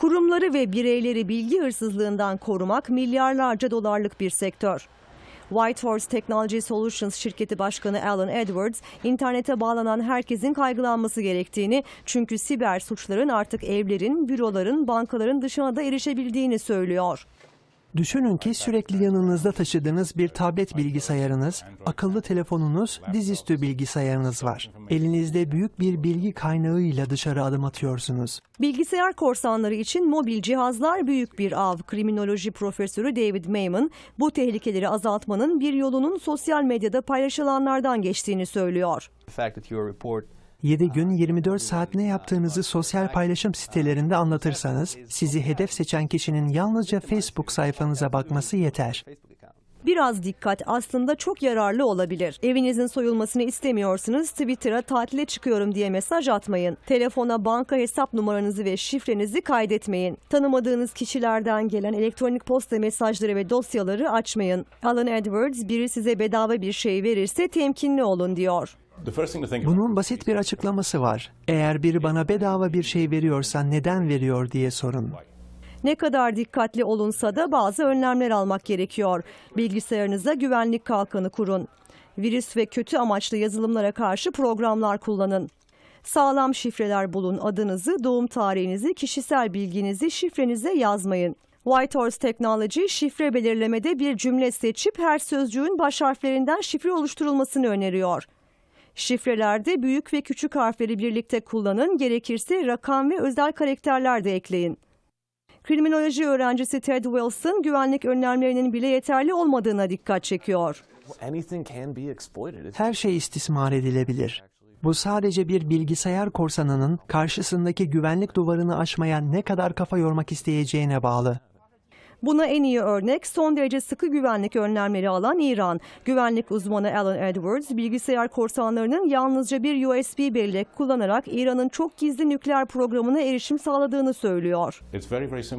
Kurumları ve bireyleri bilgi hırsızlığından korumak milyarlarca dolarlık bir sektör. Whitehorse Technology Solutions şirketi başkanı Alan Edwards, internete bağlanan herkesin kaygılanması gerektiğini, çünkü siber suçların artık evlerin, büroların, bankaların dışına da erişebildiğini söylüyor. Düşünün ki sürekli yanınızda taşıdığınız bir tablet bilgisayarınız, akıllı telefonunuz, dizüstü bilgisayarınız var. Elinizde büyük bir bilgi kaynağıyla dışarı adım atıyorsunuz. Bilgisayar korsanları için mobil cihazlar büyük bir av. Kriminoloji profesörü David Mayman, bu tehlikeleri azaltmanın bir yolunun sosyal medyada paylaşılanlardan geçtiğini söylüyor. The fact that your report 7 gün 24 saat ne yaptığınızı sosyal paylaşım sitelerinde anlatırsanız, sizi hedef seçen kişinin yalnızca Facebook sayfanıza bakması yeter. Biraz dikkat aslında çok yararlı olabilir. Evinizin soyulmasını istemiyorsunuz, Twitter'a tatile çıkıyorum diye mesaj atmayın. Telefona banka hesap numaranızı ve şifrenizi kaydetmeyin. Tanımadığınız kişilerden gelen elektronik posta mesajları ve dosyaları açmayın. Alan Edwards, biri size bedava bir şey verirse temkinli olun diyor. Bunun basit bir açıklaması var. Eğer biri bana bedava bir şey veriyorsa neden veriyor diye sorun. Ne kadar dikkatli olunsa da bazı önlemler almak gerekiyor. Bilgisayarınıza güvenlik kalkanı kurun. Virüs ve kötü amaçlı yazılımlara karşı programlar kullanın. Sağlam şifreler bulun. Adınızı, doğum tarihinizi, kişisel bilginizi şifrenize yazmayın. Whitehorse Technology şifre belirlemede bir cümle seçip her sözcüğün baş harflerinden şifre oluşturulmasını öneriyor. Şifrelerde büyük ve küçük harfleri birlikte kullanın, gerekirse rakam ve özel karakterler de ekleyin. Kriminoloji öğrencisi Ted Wilson güvenlik önlemlerinin bile yeterli olmadığına dikkat çekiyor. Her şey istismar edilebilir. Bu sadece bir bilgisayar korsanının karşısındaki güvenlik duvarını aşmaya ne kadar kafa yormak isteyeceğine bağlı. Buna en iyi örnek son derece sıkı güvenlik önlemleri alan İran. Güvenlik uzmanı Alan Edwards, bilgisayar korsanlarının yalnızca bir USB bellek kullanarak İran'ın çok gizli nükleer programına erişim sağladığını söylüyor.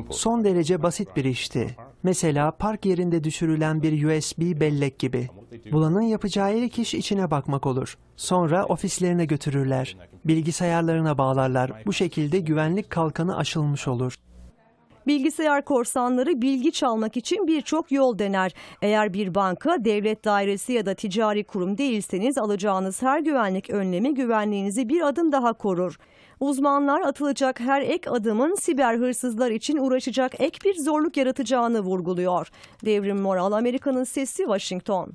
Son derece basit bir işti. Mesela park yerinde düşürülen bir USB bellek gibi. Bulanın yapacağı ilk iş içine bakmak olur. Sonra ofislerine götürürler. Bilgisayarlarına bağlarlar. Bu şekilde güvenlik kalkanı aşılmış olur. Bilgisayar korsanları bilgi çalmak için birçok yol dener. Eğer bir banka, devlet dairesi ya da ticari kurum değilseniz alacağınız her güvenlik önlemi güvenliğinizi bir adım daha korur. Uzmanlar atılacak her ek adımın siber hırsızlar için uğraşacak ek bir zorluk yaratacağını vurguluyor. Devrim Moral, Amerika'nın Sesi, Washington.